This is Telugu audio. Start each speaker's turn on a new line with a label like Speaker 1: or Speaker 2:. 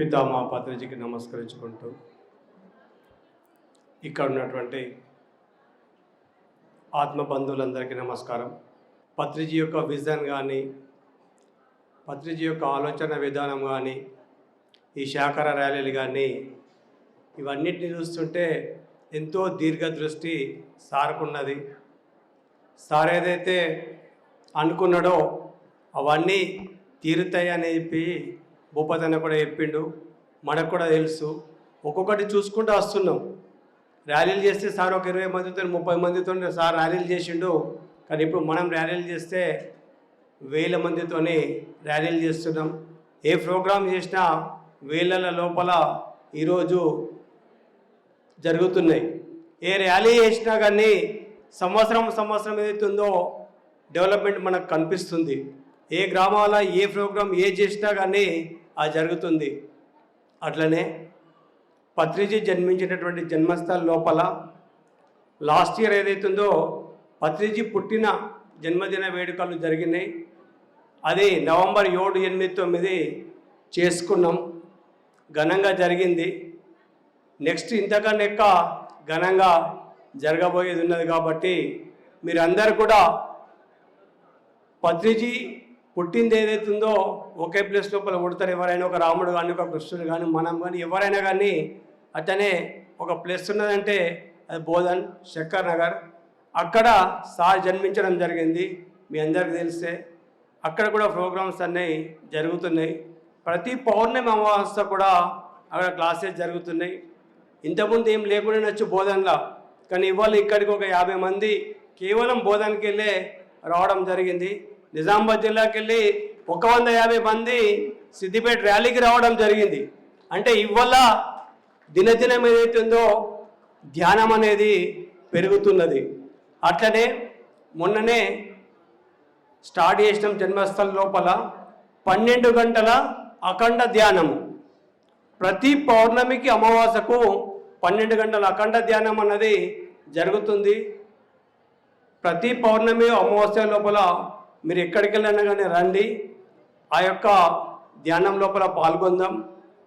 Speaker 1: పితామా పత్రిజీకి నమస్కరించుకుంటూ ఇక్కడ ఉన్నటువంటి ఆత్మ బంధువులందరికీ నమస్కారం. పత్రిజీ యొక్క విజన్ కానీ పత్రిజీ యొక్క ఆలోచన విధానం కానీ ఈ శాఖర ర్యాలీలు కానీ ఇవన్నిటిని చూస్తుంటే ఎంతో దీర్ఘదృష్టి సార్కున్నది. సార్ ఏదైతే అనుకున్నాడో అవన్నీ తీరుతాయి అని భూపతి అన్న కూడా చెప్పిండు. మనకు కూడా తెలుసు. ఒక్కొక్కటి చూసుకుంటూ వస్తున్నాం. ర్యాలీలు చేస్తే సార్ ఒక ఇరవై మందితో ముప్పై మందితో సార్ ర్యాలీలు చేసిండు. కానీ ఇప్పుడు మనం ర్యాలీలు చేస్తే వేల మందితోనే ర్యాలీలు చేస్తున్నాం. ఏ ప్రోగ్రాం చేసినా వేల లోపల ఈరోజు జరుగుతున్నాయి. ఏ ర్యాలీ చేసినా కానీ సంవత్సరం సంవత్సరం ఏదైతుందో డెవలప్మెంట్ మనకు కనిపిస్తుంది. ఏ గ్రామాల ఏ ప్రోగ్రాం ఏ చేసినా కానీ ఆ జరుగుతుంది. అట్లనే పత్రిజీ జన్మించినటువంటి జన్మస్థల లోపల లాస్ట్ ఇయర్ ఏదైతుందో పత్రిజీ పుట్టిన జన్మదిన వేడుకలు జరిగినాయి. అది నవంబర్ ఏడు ఎనిమిది తొమ్మిది చేసుకున్నాం. ఘనంగా జరిగింది. నెక్స్ట్ ఇంతకన్నా ఎక్క ఘనంగా జరగబోయేది ఉన్నది కాబట్టి మీరందరూ కూడా పత్రిజీ పుట్టింది ఏదైతుందో ఒకే ప్లేస్ లోపల పుడతారు. ఎవరైనా ఒక రాముడు కానీ ఒక కృష్ణుడు కానీ మనం కానీ ఎవరైనా కానీ అతనే ఒక ప్లేస్ ఉన్నదంటే అది బోధన్ శక్కర్ నగర్. అక్కడ సార్ జన్మించడం జరిగింది. మీ అందరికి తెలిస్తే అక్కడ కూడా ప్రోగ్రామ్స్ అన్నీ జరుగుతున్నాయి. ప్రతి పౌర్ణమి అమావాస్య కూడా అక్కడ క్లాసెస్ జరుగుతున్నాయి. ఇంతకుముందు ఏం లేకుండా నచ్చు బోధనలో. కానీ ఇవాళ ఇక్కడికి ఒక యాభై మంది కేవలం బోధనకి వెళ్ళే రావడం జరిగింది. నిజామాబాద్ జిల్లాకి వెళ్ళి ఒక వంద యాభై మంది సిద్దిపేట ర్యాలీకి రావడం జరిగింది. అంటే ఇవాళ దినదినం ఏదైతుందో ధ్యానం అనేది పెరుగుతున్నది. అట్లనే మొన్ననే స్టార్ట్ చేసిన జన్మస్థలం లోపల పన్నెండు గంటల అఖండ ధ్యానము. ప్రతి పౌర్ణమికి అమావాస్యకు పన్నెండు గంటల అఖండ ధ్యానం అన్నది జరుగుతుంది. ప్రతి పౌర్ణమి అమావాస్య లోపల మీరు ఎక్కడికి వెళ్ళినా కానీ రండి. ఆ యొక్క ధ్యానం లోపల పాల్గొందాం.